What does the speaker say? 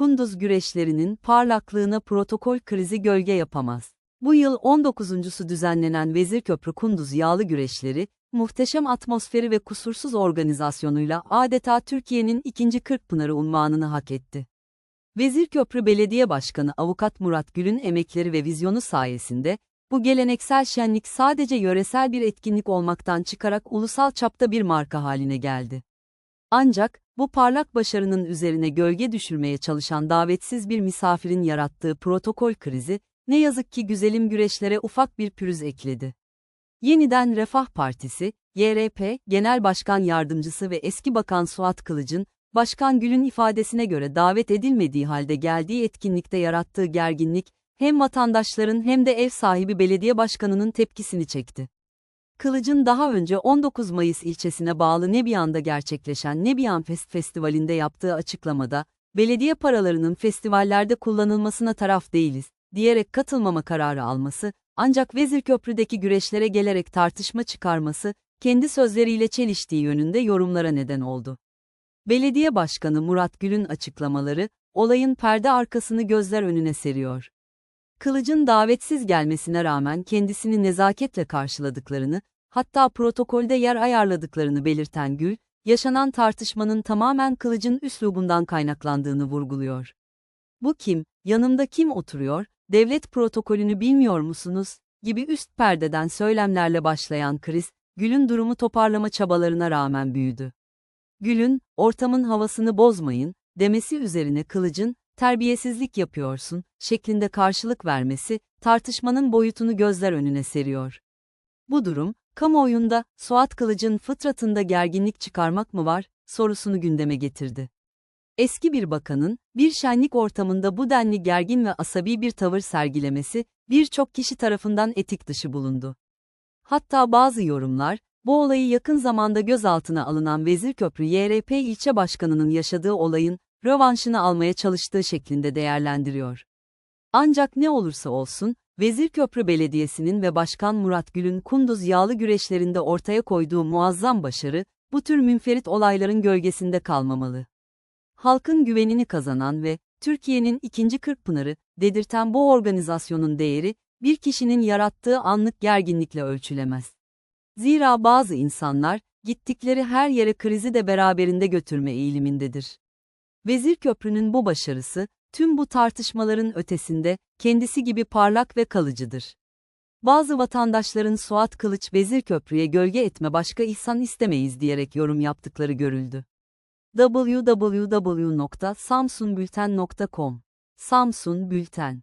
Kunduz güreşlerinin parlaklığına protokol krizi gölge yapamaz. Bu yıl 19.sü düzenlenen Vezirköprü Kunduz yağlı güreşleri, muhteşem atmosferi ve kusursuz organizasyonuyla adeta Türkiye'nin ikinci Kırkpınarı unvanını hak etti. Vezirköprü Belediye Başkanı Avukat Murat Gül'ün emekleri ve vizyonu sayesinde, bu geleneksel şenlik sadece yöresel bir etkinlik olmaktan çıkarak ulusal çapta bir marka haline geldi. Ancak, bu parlak başarının üzerine gölge düşürmeye çalışan davetsiz bir misafirin yarattığı protokol krizi, ne yazık ki güzelim güreşlere ufak bir pürüz ekledi. Yeniden Refah Partisi, YRP, Genel Başkan Yardımcısı ve eski Bakan Suat Kılıç'ın, Başkan Gül'ün ifadesine göre davet edilmediği halde geldiği etkinlikte yarattığı gerginlik, hem vatandaşların hem de ev sahibi belediye başkanının tepkisini çekti. Kılıç'ın daha önce 19 Mayıs ilçesine bağlı Nebiyan'da gerçekleşen Nebiyan Fest Festivali'nde yaptığı açıklamada, belediye paralarının festivallerde kullanılmasına taraf değiliz, diyerek katılmama kararı alması, ancak Vezirköprü'deki güreşlere gelerek tartışma çıkarması, kendi sözleriyle çeliştiği yönünde yorumlara neden oldu. Belediye Başkanı Murat Gül'ün açıklamaları, olayın perde arkasını gözler önüne seriyor. Kılıç'ın davetsiz gelmesine rağmen kendisini nezaketle karşıladıklarını, hatta protokolde yer ayarladıklarını belirten Gül, yaşanan tartışmanın tamamen Kılıç'ın üslubundan kaynaklandığını vurguluyor. Bu kim, yanımda kim oturuyor, devlet protokolünü bilmiyor musunuz, gibi üst perdeden söylemlerle başlayan kriz, Gül'ün durumu toparlama çabalarına rağmen büyüdü. Gül'ün, ortamın havasını bozmayın, demesi üzerine Kılıç'ın, terbiyesizlik yapıyorsun, şeklinde karşılık vermesi, tartışmanın boyutunu gözler önüne seriyor. Bu durum, kamuoyunda, Suat Kılıç'ın fıtratında gerginlik çıkarmak mı var, sorusunu gündeme getirdi. Eski bir bakanın, bir şenlik ortamında bu denli gergin ve asabi bir tavır sergilemesi, birçok kişi tarafından etik dışı bulundu. Hatta bazı yorumlar, bu olayı yakın zamanda gözaltına alınan Vezirköprü YRP ilçe başkanının yaşadığı olayın, rövanşını almaya çalıştığı şeklinde değerlendiriyor. Ancak ne olursa olsun, Vezirköprü Belediyesi'nin ve Başkan Murat Gül'ün Kunduz yağlı güreşlerinde ortaya koyduğu muazzam başarı, bu tür münferit olayların gölgesinde kalmamalı. Halkın güvenini kazanan ve Türkiye'nin ikinci Kırkpınarı dedirten bu organizasyonun değeri, bir kişinin yarattığı anlık gerginlikle ölçülemez. Zira bazı insanlar, gittikleri her yere krizi de beraberinde götürme eğilimindedir. Vezirköprü'nün bu başarısı, tüm bu tartışmaların ötesinde, kendisi gibi parlak ve kalıcıdır. Bazı vatandaşların Suat Kılıç Vezirköprü'ye gölge etme başka ihsan istemeyiz diyerek yorum yaptıkları görüldü. www.samsunbülten.com Samsun Bülten